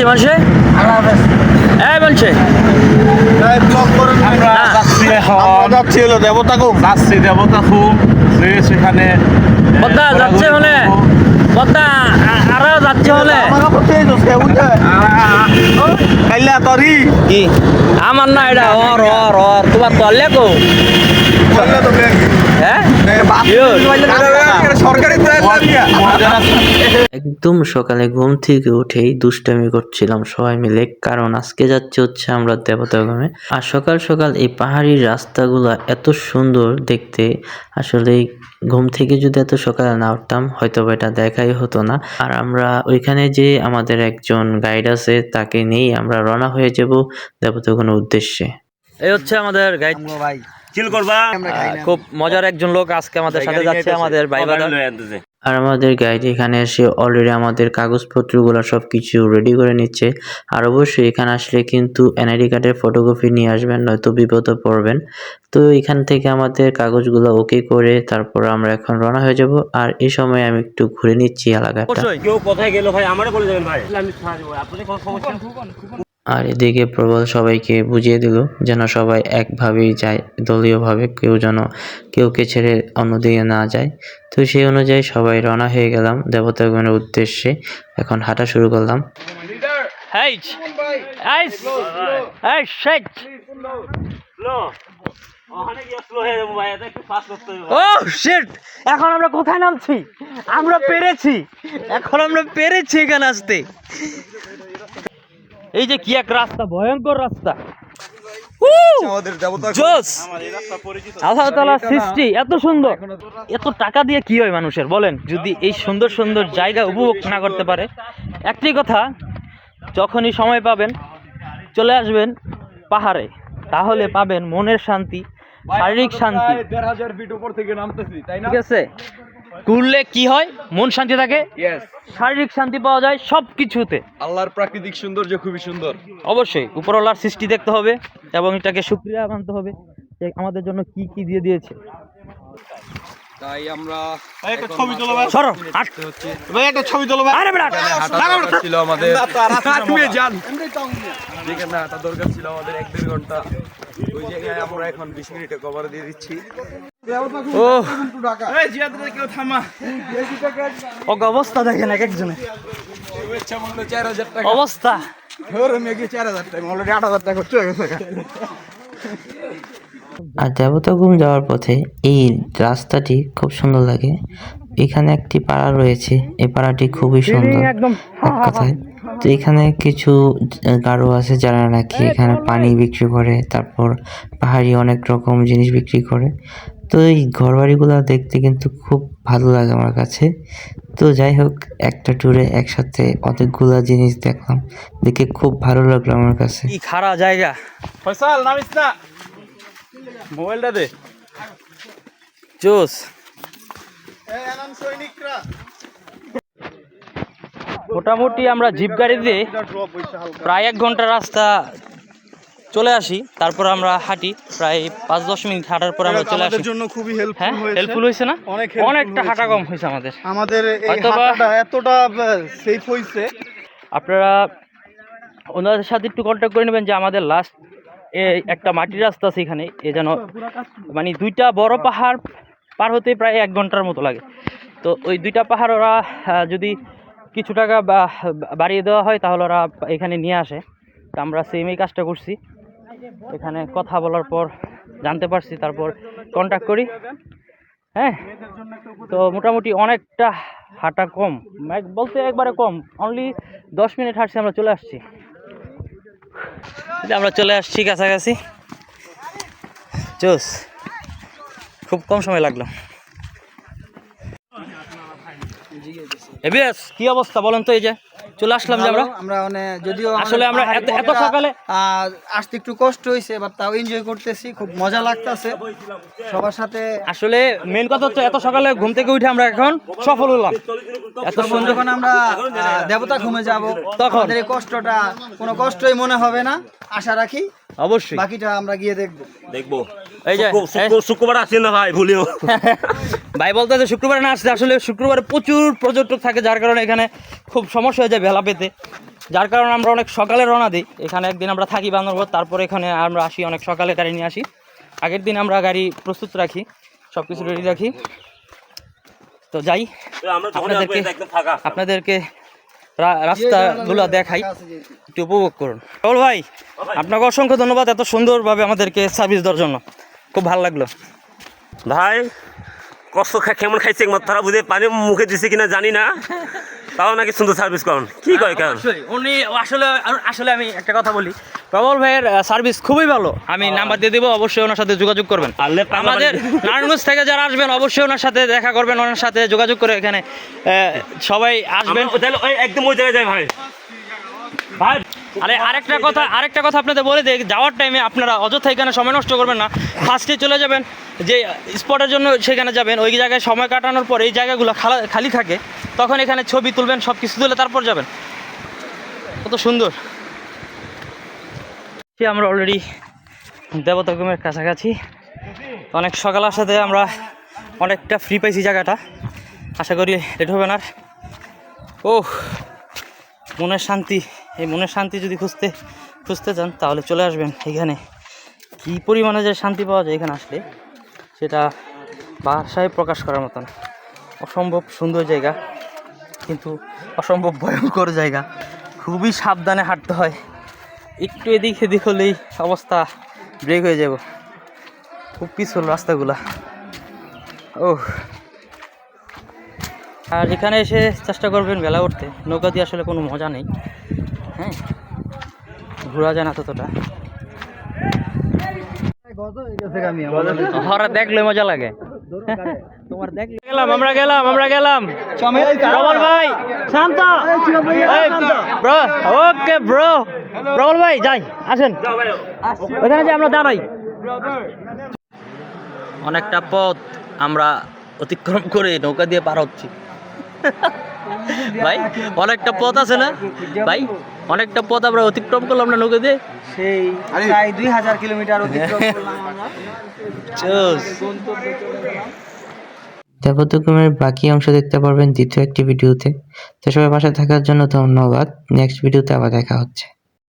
যাচ্ছি মানুষে এই দেবতা কো যাচ্ছি দেবতা খুব সেখানে বদ্দা যাচ্ছে হলে। বদ্দা আরও যাচ্ছে হলে। আমার করতে যাচ্ছে বুঝছে কাইলা তরি। কি? আমার না এটা অর অর অর। তোমার তলে কো? হ্যাঁ? আছে একদম সকালে ঘুম থেকে উঠেই দুষ্টামি করছিলাম সবাই মিলে, কারণ আজকে যাচ্ছে হচ্ছে আমরা দেবতাগমে আর সকাল সকাল এই পাহাড়ি রাস্তাগুলা এত সুন্দর দেখতে, আসলে ঘুম থেকে যদি এত সকালে না উঠতাম হয়তো এটা দেখাই হতো না। আর আমরা ওইখানে যে আমাদের একজন গাইড আছে, তাকে নিয়েই আমরা রওনা হয়ে যাব দেবতাগণের উদ্দেশ্যে। এই হচ্ছে আমাদের গাইড ভাই। চিল করবা? খুব মজার একজন লোক আজকে আমাদের সাথে যাচ্ছে আমাদের ভাই আর আমাদের গাইড এখানে এসে অলরেডি আমাদের কাগজপত্রগুলো সব কিছু রেডি করে নিচ্ছে। আর অবশ্যই এখানে আসলে কিন্তু এনআইডি কার্ডের ফটোকপি নিয়ে আসবেন নয়তো বিপদে পড়বেন। তো এখান থেকে আমাদের কাগজগুলো ওকে করে তারপর আমরা এখন রওনা হয়ে যাব। আর এই সময় আমি একটু ঘুরে নিচ্ছি এলাকাটা। কেউ কোথায় গেল ভাই? আমারও বলে যাবেন ভাই। আমি সাহায্য করব। আপনাদের কোনো সমস্যা? আর এদিকে প্রবল সবাইকে বুঝিয়ে দিল যেন সবাই একভাবেই যায়, দলীয়ভাবে কেউ যেন কেউকে ছেড়ে অন্যদিকে না যায়। তো সেই অনুযায়ী সবাই রওনা হয়ে গেলাম দেবতাগণের উদ্দেশ্যে। এখন হাঁটা শুরু করলাম। এখন আমরা কোথায় নামছি? আমরা পেরেছি। এখন আমরা পেরেছি এখানে আসতে। এই যে কি এক রাস্তা ভয়ঙ্কর রাস্তা। আল্লাহ সৃষ্টি এত সুন্দর। এত টাকা দিয়ে কি হয় মানুষের বলেন? যদি এই সুন্দর সুন্দর জায়গা উপভোগ না করতে পারে। একটি কথা যখনই সময় পাবেন চলে আসবেন পাহাড়ে। তাহলে পাবেন মনের শান্তি শারীরিক শান্তি। দেড় হাজার ফিট উপর থেকে নামতেছি তাই না? ঠিক আছে? ঘুরলে কি হয়? মন শান্তি থাকে? শারীরিক শান্তি পাওয়া যায় সব কিছুতে আল্লাহর প্রাকৃতিক সৌন্দর্য খুবই সুন্দর। অবশ্যই উপরওয়ালার সৃষ্টি দেখতে হবে এবং এটাকে সুক্রিয়া মানতে হবে যে আমাদের জন্য কি কি দিয়ে দিয়েছে। তাই আমরা একটা ছবি তোলো ভাই। সরো হাট। ভাই একটা ছবি তোলো ভাই। আরে বেটা ছিল আমাদের। তুমি যান। যেখানে হাঁটা দরকার ছিল আমাদের এক দেড় ঘণ্টা। ওই জায়গায় আমরা এখন বিশ মিনিটে কভার দিয়ে দিচ্ছি। অবস্থা দেখেন এক একজনে। অবস্থা। হয়ে আর দেবতাগুম যাওয়ার পথে এই রাস্তাটি খুব সুন্দর লাগে। এখানে একটি পাড়া রয়েছে এই পাড়াটি খুবই সুন্দর এক কথায়। তো এখানে কিছু গারো আছে যারা নাকি এখানে পানি বিক্রি করে তারপর পাহাড়ি অনেক রকম জিনিস বিক্রি করে। তো এই ঘরবাড়িগুলো দেখতে কিন্তু খুব ভালো লাগে আমার কাছে। তো যাই হোক একটা ট্যুরে একসাথে অনেকগুলা জিনিস দেখলাম। দেখে খুব ভালো লাগল আমার কাছে। কি খারাপ জায়গা। ফয়সাল নামিস না। মোবাইলটা দে। জোস। মোটামুটি আমরা জিপ গাড়ি দিয়ে প্রায় এক ঘণ্টা রাস্তা চলে আসি তারপর আমরা হাঁটি প্রায় পাঁচ দশ মিনিট হাঁটার পর আমরা চলে আসি। জন্য খুবই হেল্পফুল হ্যাঁ? হয়েছে। হেল্পফুল হয়েছে না? অনেক অনেকটা হাঁটা কম হয়েছে আমাদের। আমাদের এতটা সেফ হয়েছে। আপনারা ওনাদের সাথে একটু কন্ট্যাক্ট করে নেবেন যে আমাদের লাস্ট একটা মাটির রাস্তা আছে এখানে এ যেন মানে দুইটা বড় পাহাড় পার হতে প্রায় এক ঘণ্টার মতো লাগে। তো ওই দুইটা পাহাড় ওরা যদি কিছু টাকা বাড়িয়ে দেওয়া হয় তাহলে ওরা এখানে নিয়ে আসে। তো আমরা সেম এই কাজটা করছি। এখানে কথা বলার পর জানতে পারছি, তারপর কন্ট্যাক্ট করি। হ্যাঁ তো মোটামুটি অনেকটা হাঁটা কম। বলতে একবারে কম অনলি দশ মিনিট হাঁটছি, আমরা চলে আসছি। আমরা চলে আসছি কাছাকাছি। চোস খুব কম সময় লাগল। এবিএস, কি অবস্থা বলেন তো এই যে? চলে আসলাম যে আমরা। আমরা মানে যদিও আসলে আমরা এত- সকালে- আসতে একটু কষ্ট হয়েছে বাট তাও এনজয় করতেছি খুব মজা লাগতেছে। সবার সাথে আসলে মেন কথা হচ্ছে এত সকালে ঘুম থেকে উঠে আমরা এখন সফল হলাম। এত সুন্দর যখন আমরা দেবতা ঘুমে যাব তখন? এই কষ্টটা কোনো কষ্টই মনে হবে না। আশা রাখি। অবশ্যই। বাকিটা আমরা গিয়ে দেখব। দেখব। এই যে শুক্র- শুক্র- শুক্রবার আসেন না ভাই? ভুলিও। ভাই বলতে যে শুক্রবারে না আসছে আসলে শুক্রবারে প্রচুর পর্যটক থাকে যার কারণে এখানে খুব সমস্যা হয়ে যায় ভেলা পেতে। যার কারণে আমরা অনেক সকালে রওনা দিই। এখানে একদিন আমরা থাকি বান্দরবন তারপরে এখানে আমরা আসি অনেক সকালে গাড়ি নিয়ে আসি। আগের দিন আমরা গাড়ি প্রস্তুত রাখি সব কিছু রেডি রাখি। তো যাই আপনাদেরকে- আপনাদেরকে রাস্তাগুলো দেখাই একটু উপভোগ করুন। রাহুল ভাই আপনাকে অসংখ্য ধন্যবাদ এত সুন্দরভাবে আমাদেরকে সার্ভিস দেওয়ার জন্য। খুব ভালো লাগল। ভাই কষ্ট খা কেমন খাইছে একমাত্র? তারা বুঝে পানি মুখে দিছে কিনা জানি না। তাও নাকি সুন্দর সার্ভিস করেন? কি কয় কেন? উনি আসলে আসলে আমি একটা কথা বলি। প্রবল ভাইয়ের সার্ভিস খুবই ভালো। আমি নাম্বার দিয়ে দেবো অবশ্যই ওনার সাথে যোগাযোগ করবেন। আমাদের নারায়ণগঞ্জ থেকে যারা আসবেন অবশ্যই ওনার সাথে দেখা করবেন ওনার সাথে যোগাযোগ করে এখানে সবাই আসবেন। তাহলে ওই একদম ওই জায়গায় যাই ভাই। ভাই আরে আরেকটা কথা আরেকটা কথা আপনাদের বলে দিই, যাওয়ার টাইমে আপনারা অযথা এখানে সময় নষ্ট করবেন না। ফার্স্টে চলে যাবেন, যে স্পটের জন্য সেখানে যাবেন, ওই জায়গায় সময় কাটানোর পর এই জায়গাগুলো খালা- খালি থাকে, তখন এখানে ছবি তুলবেন সব কিছু তুলে তারপর যাবেন। কত সুন্দর। সে আমরা অলরেডি দেবতাগমের কাছাকাছি। অনেক সকালের সাথে আমরা অনেকটা ফ্রি পাইছি জায়গাটা। আশা করি লেট হবে না ও মনের শান্তি। এই মনের শান্তি যদি খুঁজতে খুঁজতে চান, তাহলে চলে আসবেন এখানে। কী পরিমাণে যে শান্তি পাওয়া যায় এখানে আসলে, সেটা বাসায় প্রকাশ করার মতন। অসম্ভব সুন্দর জায়গা, কিন্তু অসম্ভব ভয়ঙ্কর জায়গা। খুবই সাবধানে হাঁটতে হয়। একটু এদিক সেদিক হলেই অবস্থা ব্রেক হয়ে যাব। খুব পিছল রাস্তাগুলা। ও আর এখানে এসে চেষ্টা করবেন বেলা উঠতে। নৌকা দিয়ে আসলে কোনো মজা নেই। হ্যাঁ ঘোরা যায় না ততটা। হরা দেখলে মজা লাগে। তোমার দেখলে গেলাম আমরা গেলাম। আমরা গেলাম প্রবল ভাই শান্ত। ব্রো ওকে ব্রো প্রবল ভাই যাই আসেন। ওখানে যে আমরা দাঁড়াই। অনেকটা পথ আমরা অতিক্রম করে নৌকা দিয়ে পার হচ্ছি। ভাই অনেকটা পথ আছে না? ভাই অনেকটা পথ আমরা অতিক্রম করলাম না নৌকা দিয়ে? সেই প্রায় দুই হাজার কিলোমিটার অতিক্রম করলাম আমরা। বাকি অংশ দেখতে পারবেন দ্বিতীয় একটি ভিডিওতে। তো সবাই পাশে থাকার জন্য ধন্যবাদ। নেক্সট ভিডিওতে আবার দেখা হচ্ছে।